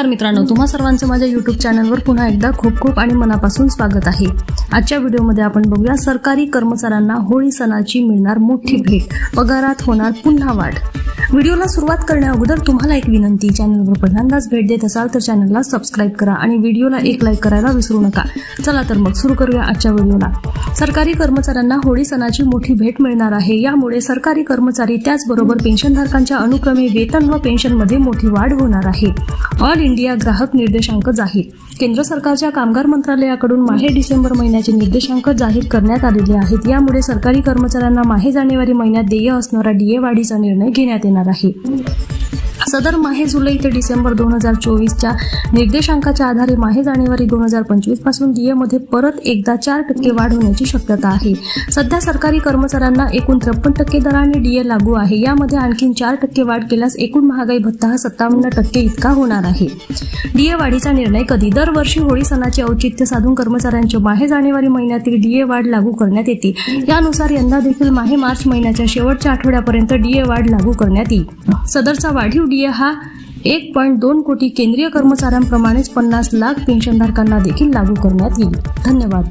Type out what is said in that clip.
नमस्कार मित्रांनो तुम्हा सर्वांचं माझ्या यूट्यूब चॅनलवर पुन्हा एकदा खूप खूप आणि मनापासून स्वागत आहे. आजच्या व्हिडिओमध्ये आपण बघूया सरकारी कर्मचाऱ्यांना होळी सणाची मिळणार मोठी भेट. पगारात होणार पुन्हा वाढ. व्हिडिओला सुरुवात करण्या अगोदर तुम्हाला एक विनंती चॅनलवर पहिल्यांदाच भेट देत असाल तर चॅनलला सबस्क्राईब करा आणि व्हिडिओला एक लाईक करायला विसरू नका. चला तर मग सुरू करूया आजच्या व्हिडिओला. सरकारी कर्मचाऱ्यांना होळी सणाची मोठी भेट मिळणार आहे. यामुळे सरकारी कर्मचारी त्याचबरोबर पेन्शनधारकांच्या अनुक्रमे वेतन व पेन्शनमध्ये मोठी वाढ होणार आहे. ऑल इंडिया ग्राहक निर्देशांक जाहीर. केंद्र सरकारच्या कामगार मंत्रालयाकडून माहे डिसेंबर महिन्याचे निर्देशांक जाहीर करण्यात आलेले आहेत. यामुळे सरकारी कर्मचाऱ्यांना माहे जानेवारी महिन्यात देय असणारा डीए वाढीचा निर्णय घेण्यात येणार आहे. सदर माहे जुलै ते डिसेंबर दोन हजार चोवीसच्या निर्देशांकाच्या आधारे माहे जानेवारी दोन हजार पंचवीसपासून डीएमध्ये परत एकदा चार टक्के वाढ होण्याची शक्यता आहे. सध्या सरकारी कर्मचाऱ्यांना एकूण त्रेपन्न टक्के दराने डीए लागू आहे. यामध्ये आणखी चार टक्के वाढ केल्यास एकूण महागाई भत्ता हा सत्तावन्न टक्के इतका होणार आहे. डीए वाढीचा निर्णय कधी? दरवर्षी होळी सणाचे औचित्य साधून कर्मचाऱ्यांच्या माहे जानेवारी महिन्यातील डीए वाढ लागू करण्यात येते. यानुसार यंदा देखील माहे मार्च महिन्याच्या शेवटच्या आठवड्यापर्यंत डीए वाढ लागू करण्यात येईल. सदरचा वाढीव डीए हा एक पॉईंट दोन कोटी केंद्रीय कर्मचाऱ्यांप्रमाणेच पन्नास लाख पेन्शनधारकांना देखील लागू करण्यात येईल. धन्यवाद.